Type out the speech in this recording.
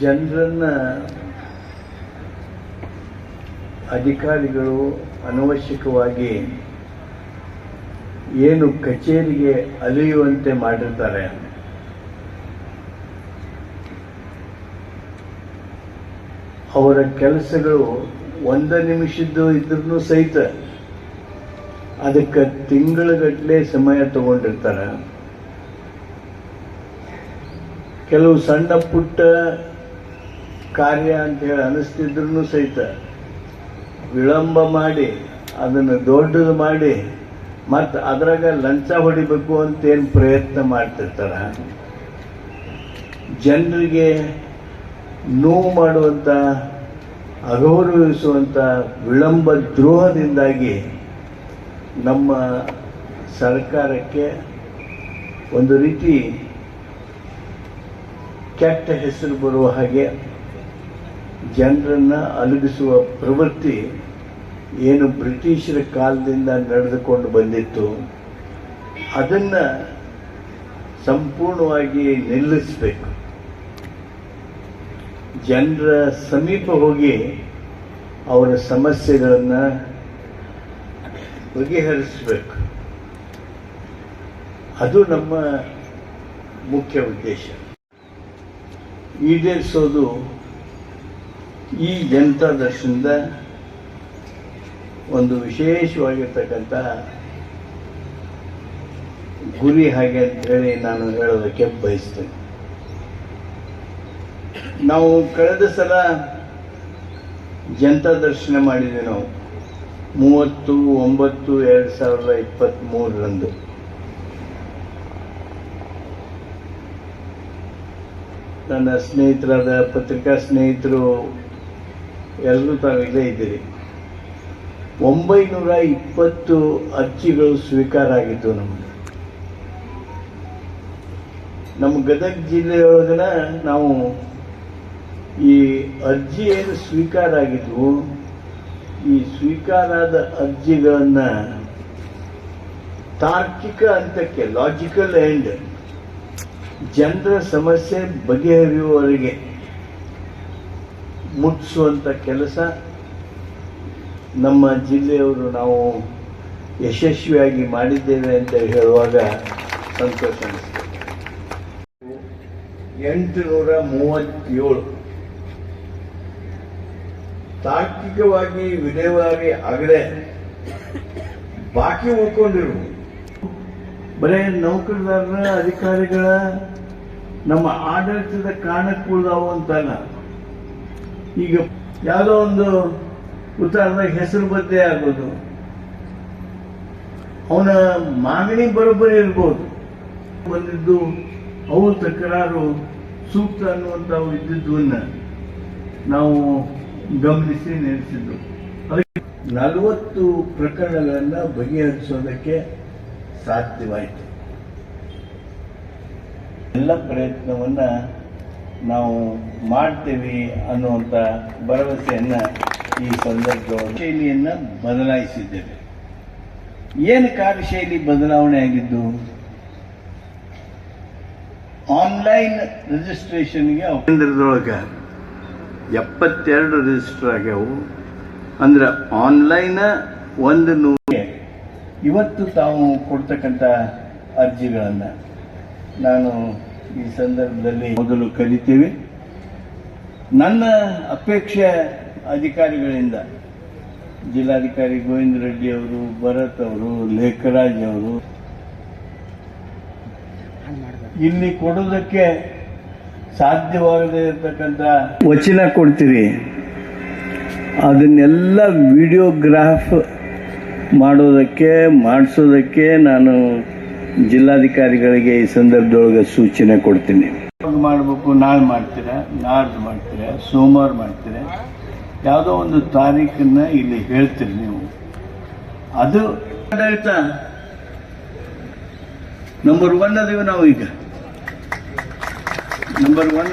ಜನರನ್ನ ಅಧಿಕಾರಿಗಳು ಅನವಶ್ಯಕವಾಗಿ ಏನು ಕಚೇರಿಗೆ ಅಲಿಯುವಂತೆ ಮಾಡಿರ್ತಾರೆ. ಅವರ ಕೆಲಸಗಳು ಒಂದ ನಿಮಿಷದ್ದು ಇದ್ರೂ ಸಹಿತ ಅದಕ್ಕೆ ತಿಂಗಳಗಟ್ಟಲೆ ಸಮಯ ತಗೊಂಡಿರ್ತಾರೆ. ಕೆಲವು ಸಣ್ಣ ಪುಟ್ಟ ಕಾರ್ಯ ಅಂತ ಹೇಳಿ ಅನಿಸ್ತಿದ್ರು ಸಹಿತ ವಿಳಂಬ ಮಾಡಿ, ಅದನ್ನು ದೊಡ್ಡದು ಮಾಡಿ, ಮತ್ತು ಅದ್ರಾಗ ಲಂಚ ಹೊಡಿಬೇಕು ಅಂತ ಏನು ಪ್ರಯತ್ನ ಮಾಡ್ತಿರ್ತಾರ. ಜನರಿಗೆ ನೋವು ಮಾಡುವಂಥ ಅಗೌರವಿಸುವಂಥ ವಿಳಂಬ ದ್ರೋಹದಿಂದಾಗಿ ನಮ್ಮ ಸರ್ಕಾರಕ್ಕೆ ಒಂದು ರೀತಿ ಕೆಟ್ಟ ಹೆಸರು ಬರುವ ಹಾಗೆ ಜನರನ್ನ ಅಲುಗಿಸುವ ಪ್ರವೃತ್ತಿ ಏನು ಬ್ರಿಟಿಷರ ಕಾಲದಿಂದ ನಡೆದುಕೊಂಡು ಬಂದಿತ್ತು, ಅದನ್ನ ಸಂಪೂರ್ಣವಾಗಿ ನಿಲ್ಲಿಸಬೇಕು. ಜನರ ಸಮೀಪ ಹೋಗಿ ಅವರ ಸಮಸ್ಯೆಗಳನ್ನು ಬಗೆಹರಿಸಬೇಕು. ಅದು ನಮ್ಮ ಮುಖ್ಯ ಉದ್ದೇಶ. ಈಡೇರಿಸೋದು ಈ ಜನತಾ ದರ್ಶನದ ಒಂದು ವಿಶೇಷವಾಗಿರ್ತಕ್ಕಂಥ ಗುರಿ ಹಾಗೆ ಅಂತ ಹೇಳಿ ನಾನು ಹೇಳೋದಕ್ಕೆ ಬಯಸ್ತೇನೆ. ನಾವು ಕಳೆದ ಸಲ ಜನತಾ ದರ್ಶನ ಮಾಡಿದ್ವಿ ನಾವು. ಮೂವತ್ತು, ಒಂಬತ್ತು, ಎರಡು ಸಾವಿರದ ಇಪ್ಪತ್ತ್ಮೂರರಂದು ನನ್ನ ಸ್ನೇಹಿತರಾದ ಪತ್ರಿಕಾ ಸ್ನೇಹಿತರು ಎಲ್ಲರೂ ತಾವು ಇಲ್ಲೇ ಇದ್ದೀರಿ. ಒಂಬೈನೂರ ಇಪ್ಪತ್ತು ಅರ್ಜಿಗಳು ಸ್ವೀಕಾರ ಆಗಿತ್ತು ನಮಗೆ. ನಮ್ಮ ಗದಗ ಜಿಲ್ಲೆಯೊಳಗನ ನಾವು ಈ ಅರ್ಜಿ ಏನು ಸ್ವೀಕಾರ ಆಗಿದ್ವು, ಈ ಸ್ವೀಕಾರ ಆದ ಅರ್ಜಿಗಳನ್ನು ತಾರ್ಕಿಕ ಹಂತಕ್ಕೆ ಲಾಜಿಕಲ್ ಎಂಡ್ ಜನರ ಸಮಸ್ಯೆ ಬಗೆಹರಿಯುವವರೆಗೆ ಮುಟ್ಟಿಸುವಂಥ ಕೆಲಸ ನಮ್ಮ ಜಿಲ್ಲೆಯವರು ನಾವು ಯಶಸ್ವಿಯಾಗಿ ಮಾಡಿದ್ದೇವೆ ಅಂತ ಹೇಳುವಾಗ ಸಂತೋಷ ಅನಿಸ್ತದೆ ಎಂಟುನೂರ ಮೂವತ್ತೇಳು. ತಾರ್ಕಿಕವಾಗಿ ವಿಲೇವಾರಿ ಆಗದೆ ಬಾಕಿ ಉಳ್ಕೊಂಡಿರು. ಬರೇ ನೌಕರದಾರರ ಅಧಿಕಾರಿಗಳ ನಮ್ಮ ಆಡಳಿತದ ಕಾರಣಕ್ಕೂ ಅಂತಲ್ಲ. ಈಗ ಯಾವುದೋ ಒಂದು ಉತ್ತರದ ಹೆಸರು ಬದ್ದೆ ಆಗೋದು ಅವನ ಮಾಗಣಿ ಬರೋಬ್ಬರಿ ಇರ್ಬೋದು. ಬಂದಿದ್ದು ಅವು ತಕರಾರು ಸೂಕ್ತ ಅನ್ನುವಂಥವು ಇದ್ದಿದ್ದವನ್ನ ನಾವು ಗಮನಿಸಿ ನೆಲೆಸಿದ್ದು ಅದಕ್ಕೆ ನಲವತ್ತು ಪ್ರಕರಣಗಳನ್ನು ಬಗೆಹರಿಸೋದಕ್ಕೆ ಸಾಧ್ಯವಾಯಿತು. ಎಲ್ಲ ಪ್ರಯತ್ನವನ್ನ ನಾವು ಮಾಡ್ತೇವೆ ಅನ್ನುವಂಥ ಭರವಸೆಯನ್ನು ಈ ಸಂದರ್ಭ ಶೈಲಿಯನ್ನು ಬದಲಾಯಿಸಿದ್ದೇವೆ. ಏನು ಕಾರ್ಯಶೈಲಿ ಬದಲಾವಣೆ ಆಗಿದ್ದು? ಆನ್ಲೈನ್ ರಿಜಿಸ್ಟ್ರೇಷನ್ಗೆ ಕೇಂದ್ರದೊಳಗೆ ಎಪ್ಪತ್ತೆರಡು ರಿಜಿಸ್ಟರ್ ಆಗ್ಯಾವು. ಅಂದ್ರೆ ಆನ್ಲೈನ್ ಒಂದು ನೂರು ಇವತ್ತು ತಾವು ಕೊಡ್ತಕ್ಕಂಥ ಅರ್ಜಿಗಳನ್ನು ನಾನು ಈ ಸಂದರ್ಭದಲ್ಲಿ ಮೊದಲು ಕಲಿತೀವಿ. ನನ್ನ ಅಪೇಕ್ಷೆ ಅಧಿಕಾರಿಗಳಿಂದ, ಜಿಲ್ಲಾಧಿಕಾರಿ ಗೋವಿಂದ ರೆಡ್ಡಿ ಅವರು, ಭರತ್ ಅವರು, ಲೇಖರಾಜ್ ಅವರು, ಇಲ್ಲಿ ಕೊಡೋದಕ್ಕೆ ಸಾಧ್ಯವಾಗದೇ ಇರತಕ್ಕಂಥ ವಚನ ಕೊಡ್ತೀರಿ. ಅದನ್ನೆಲ್ಲ ವಿಡಿಯೋಗ್ರಾಫ್ ಮಾಡೋದಕ್ಕೆ, ಮಾಡಿಸೋದಕ್ಕೆ ನಾನು ಜಿಲ್ಲಾಧಿಕಾರಿಗಳಿಗೆ ಈ ಸಂದರ್ಭದೊಳಗೆ ಸೂಚನೆ ಕೊಡ್ತೀನಿ. ಮಾಡಬೇಕು ನಾಳೆ ಮಾಡ್ತೀರಾ ನಾಡ್ದು ಮಾಡ್ತೀರಾ ಸೋಮವಾರ ಮಾಡ್ತೀರಾ ಯಾವುದೋ ಒಂದು ತಾರೀಕನ್ನ ಇಲ್ಲಿ ಹೇಳ್ತೀರಿ ನೀವು. ಅದು ಆಡಳಿತ ನಂಬರ್ ಒನ್ ಅದೀವಿ ನಾವು ಈಗ ನಂಬರ್ ಒನ್